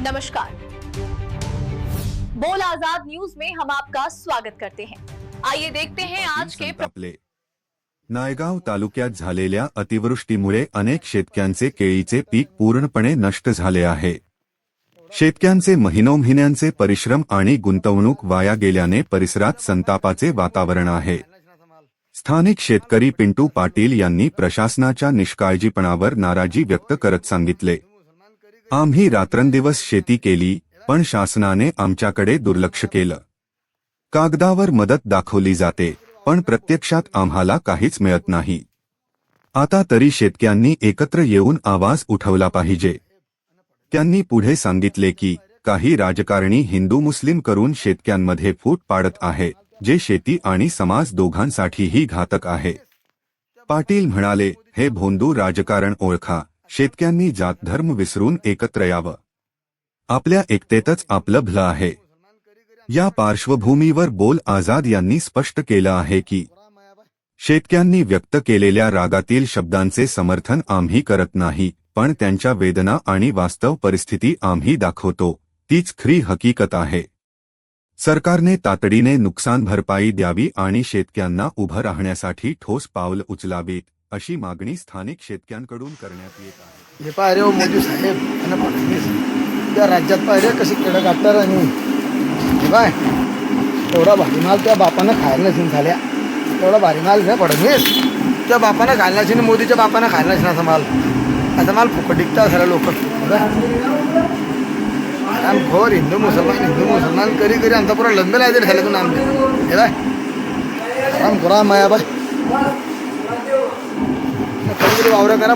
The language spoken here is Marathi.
नमस्कार। बोल आजाद न्यूज में हम आपका स्वागत करते हैं। आइए देखते हैं आज के आपले नायगाव तालुक्यात झालेल्या अतिवृष्टीमुळे अनेक शेतकऱ्यांचे केळीचे पीक पूर्णपणे नष्ट झाले आहे. शेतकऱ्यांचे महिनोमहिन्यांचे परिश्रम आणि गुंतवणूक वाया गेल्याने परिसरात संतापाचे वातावरण आहे. स्थानिक शेतकरी पिंटू पाटील यांनी प्रशासनाच्या निष्काळजीपणावर नाराजी व्यक्त करत सांगितले. आम्ही रात्रंदिवस शेती केली पण शासनाने आमच्याकडे दुर्लक्ष केलं. कागदावर मदत दाखवली जाते पण प्रत्यक्षात आम्हाला काहीच मिळत नाही. आता तरी शेतक्यांनी एकत्र येऊन आवाज उठवला पाहिजे. त्यांनी पुढे सांगितले की काही राजकारणी हिंदू मुस्लिम करून शेतक्यांमध्ये फूट पाडत आहे जे शेती आणि समाज दोघांसाठीही घातक आहे. पाटील म्हणाले हे भोंदू राजकारण ओळखा शेतक्यांनी जात धर्म विसरून एकत्र यावं. आपल्या एकतेतच आपलं भलं आहे. या पार्श्वभूमीवर बोल आझाद यांनी स्पष्ट केलं आहे की शेतकऱ्यांनी व्यक्त केलेल्या रागातील शब्दांचे समर्थन आम्ही करत नाही पण त्यांच्या वेदना आणि वास्तव परिस्थिती आम्ही दाखवतो तीच खरी हकीकत आहे. सरकारने तातडीने नुकसान भरपाई द्यावी आणि शेतकऱ्यांना उभं राहण्यासाठी ठोस पावलं उचलावीत. अशी मागणी स्थानिक शेतकऱ्यांकडून करण्यात येत आहे. हे पाहिजे हो मोदी साहेब आणि फडणवीस त्या राज्यात पाहिजे कसे केडं काढतात आणि हे बाय तेवढा भारी माल त्या बापानं खायला नसेल झाल्या. तेवढा भारी माल नाही फडणवीस त्या बापानं खायला नसेल मोदीच्या बापानं खायला नसेल असा माल. असा माल फुकट टिकता सगळ्या लोक आराम खोर हिंदू मुसलमान हिंदू मुसलमान करी करी आमचा पुरा लंबे लायचे झाल्यातून आमचे हे बाय आराम करा माया बाय वावरं करा.